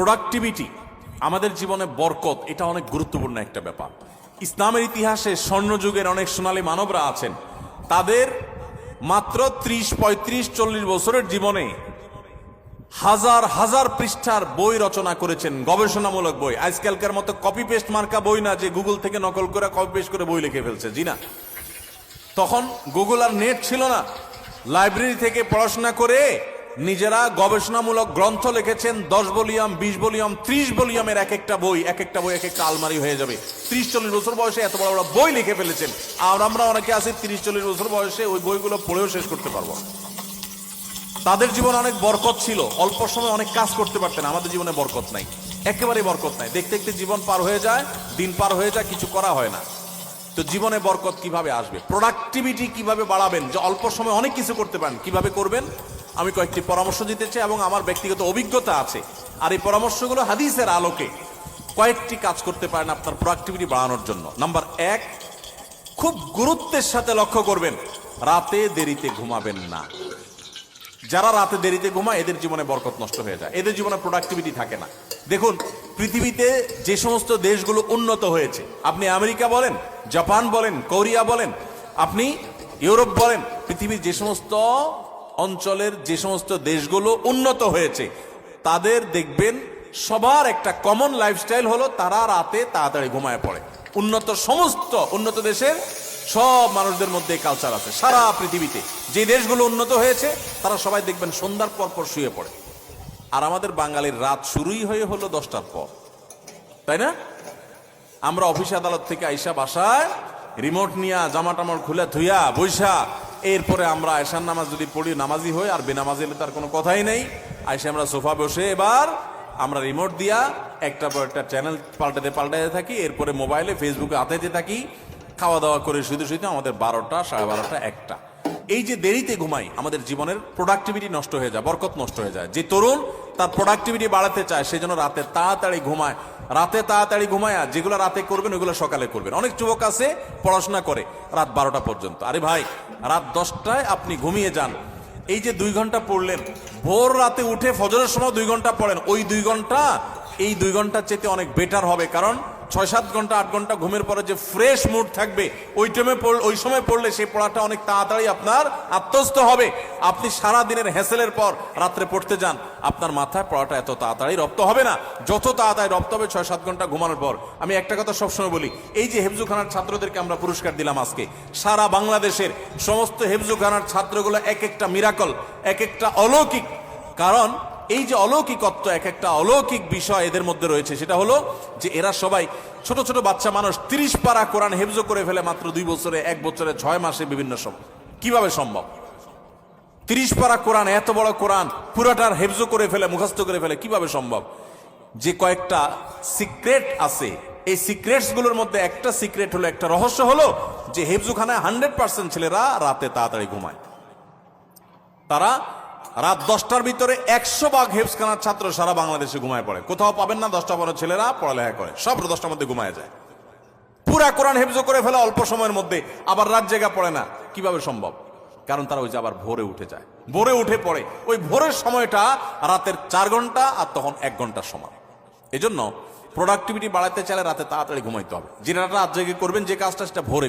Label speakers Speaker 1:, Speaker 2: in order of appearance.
Speaker 1: Productivity আমাদের জীবনে বরকত, এটা অনেক গুরুত্বপূর্ণ একটা ব্যাপার। ইসলামের ইতিহাসে স্বর্ণযুগের অনেক সোনালী মানবরা আছেন। তাদের মাত্র ত্রিশ, পঁয়ত্রিশ, চল্লিশ বছরের জীবনে হাজার হাজার পৃষ্ঠার বই রচনা করেছেন, গবেষণামূলক বই। আজকালকার মতো কপি পেস্ট মার্কা বই না যে গুগল থেকে নকল করে কপি পেস্ট করে বই লিখে ফেলছে, জি না। তখন গুগল আর নেট ছিল না। লাইব্রেরি থেকে পড়াশোনা করে নিজেরা গবেষণামূলক গ্রন্থ লিখেছেন, দশ বলিয়াম বিশ বলিয়াম ত্রিশ বলিয়ামের এক একটা বই, এক একটা বই, এক একটা আলমারি হয়ে যাবে। ত্রিশ চল্লিশ বছর বয়সে এত বড় বড় বই লিখে ফেলেছেন। আর আমরা অনেকে আছি তিরিশ চল্লিশ বছর বয়সে ওই বইগুলো পড়েও শেষ করতে পারব। তাদের জীবনে অনেক বরকত ছিল। অল্প সময় অনেক কাজ করতে পারতেন। আমাদের জীবনে বরকত নাই। একেবারে বরকত নাই। দেখতে দেখতে জীবন পার হয়ে যায়, দিন পার হয়ে যায়, কিছু করা হয় না। তো জীবনে বরকত কীভাবে আসবে? প্রোডাক্টিভিটি কীভাবে বাড়াবেন? যে অল্প সময় অনেক কিছু করতে পারেন, কীভাবে করবেন? আমি কয়েকটি পরামর্শ দিতে চাই এবং আমার ব্যক্তিগত অভিজ্ঞতা আছে। আর এই পরামর্শগুলো হাদিসের আলোকে কয়েকটি কাজ করতে পারেন আপনার প্রোডাক্টিভিটি বাড়ানোর জন্য। নাম্বার এক, খুব গুরুত্বের সাথে লক্ষ্য করবেন, রাতে দেরিতে ঘুমাবেন না। যারা রাতে দেরিতে ঘুমায়, এদের জীবনে বরকত নষ্ট হয়ে যায়। এদের জীবনে প্রোডাক্টিভিটি থাকে না। দেখুন, পৃথিবীতে যে সমস্ত দেশগুলো উন্নত হয়েছে, আপনি আমেরিকা বলেন, জাপান বলেন, কোরিয়া বলেন, আপনি ইউরোপ বলেন, পৃথিবীর যে সমস্ত অঞ্চলের যে সমস্ত দেশগুলো উন্নত হয়েছে, তাদের দেখবেন সবার একটা কমন লাইফস্টাইল হলো তারা রাতে তাড়াতাড়ি ঘুমায় পড়ে। উন্নত সমস্ত, উন্নত দেশের সব মানুষদের মধ্যে কালচার আছে। সারা পৃথিবীতে যে দেশগুলো উন্নত হয়েছে, তারা সবাই দেখবেন সন্ধ্যার পর পর শুয়ে পড়ে। আর আমাদের বাঙালির রাত শুরুই হয়ে হলো দশটার পর। তাই না? আমরা অফিস আদালত থেকে আইসা বাসায় রিমোট নিয়া জামা টামার খুলে ধুইয়া বৈশা এরপরে আমরা আয়সার নামাজ যদি পড়ি, নামাজি হই, আর বেনামাজি হলে তার কোনো কথাই নেই। আয়সে আমরা সোফা বসে এবার আমরা রিমোট দিয়া একটা পর একটা চ্যানেল পাল্টাতে পাল্টাতে থাকি, এরপরে মোবাইলে ফেসবুকে আতাইতে থাকি। খাওয়া দাওয়া করে শুধু শুধু আমাদের বারোটা, সাড়ে বারোটা, একটা। এই যে দেরিতে ঘুমাই, আমাদের জীবনের প্রোডাক্টিভিটি নষ্ট হয়ে যায়, বরকত নষ্ট হয়ে যায়। যে তরুণ তার প্রোডাক্টিভিটি বাড়াতে চায় সেই জন্য রাতে তাড়াতাড়ি ঘুমায়। রাতে তাড়াতাড়ি ঘুমায় যেগুলো রাতে করবেন, ওইগুলো সকালে করবেন। অনেক যুবক আছে, পড়াশোনা করে রাত বারোটা পর্যন্ত। আরে ভাই, রাত দশটায় আপনি ঘুমিয়ে যান। এই যে দুই ঘণ্টা পড়লেন, ভোর রাতে উঠে ফজরের সময় দুই ঘণ্টা পড়েন, ওই দুই ঘণ্টা, এই দুই ঘণ্টার চেতে অনেক বেটার হবে। কারণ ছয় সাত ঘণ্টা, আট ঘণ্টা ঘুমের পরে যে ফ্রেশ মুড থাকবে, ওই টাইমে ওই সময় পড়লে সেই পড়াটা অনেক তাড়াতাড়ি আপনার আত্মস্থ হবে। আপনি সারা দিনের হ্যাসেলের পর রাত্রে পড়তে যান, আপনার মাথায় পড়াটা এত তাড়াতাড়ি রপ্ত হবে না। যত তাড়াতাড়ি রপ্ত হবে ছয় সাত ঘণ্টা ঘুমানোর পর। আমি একটা কথা সবসময় বলি, এই যে হেফজুখানার ছাত্রদেরকে আমরা পুরস্কার দিলাম আজকে, সারা বাংলাদেশের সমস্ত হেফজুখানার ছাত্রগুলো এক একটা মিরাকল এক একটা অলৌকিক। কারণ এই যে অলৌকিকত্ব, এক একটা অলৌকিক বিষয় এদের মধ্যে রয়েছে, সেটা হলো যে এরা সবাই ছোট ছোট বাচ্চা মানুষ, তিরিশ পারা কোরআন হেফজ করে ফেলে মাত্র দুই বছরে, এক বছরে ছয় মাসে বিভিন্ন সময়। কীভাবে সম্ভব? তিরিশ পারা কোরআন, এত বড় কোরআন, পুরাটার হেফজ করে ফেলে, মুখস্থ করে ফেলে, কীভাবে সম্ভব? যে কয়েকটা সিক্রেট আছে, এই সিক্রেটসগুলোর মধ্যে একটা সিক্রেট হলো, একটা রহস্য হলো যে হেফজুখানায় হান্ড্রেড পার্সেন্ট ছেলেরা রাতে তাড়াতাড়ি ঘুমায়। তারা রাত দশটার ভিতরে একশো ভাগ হেফসখানার ছাত্র সারা বাংলাদেশে ঘুমায় পড়ে। কোথাও পাবেন না, দশটা বড় ছেলেরা পড়ালেখা করে। সব দশটার মধ্যে ঘুমায় যায়। পুরা কোরআন হেফজ করে ফেলে অল্প সময়ের মধ্যে, আবার রাত জায়গা পড়ে না। কীভাবে সম্ভব? কারণ তারা ওই যে আবার ভোরে উঠে যায়। ভোরে উঠে পড়ে। ওই ভোরের সময়টা রাতের চার ঘণ্টা আর তখন এক ঘণ্টার সময় এজন্য প্রোডাক্টিভিটি বাড়াতে চাইলে রাতে তাড়াতাড়ি ঘুমাইতে হবে। যেটা রাত জেগে করবেন, যে কাজটা সেটা ভোরে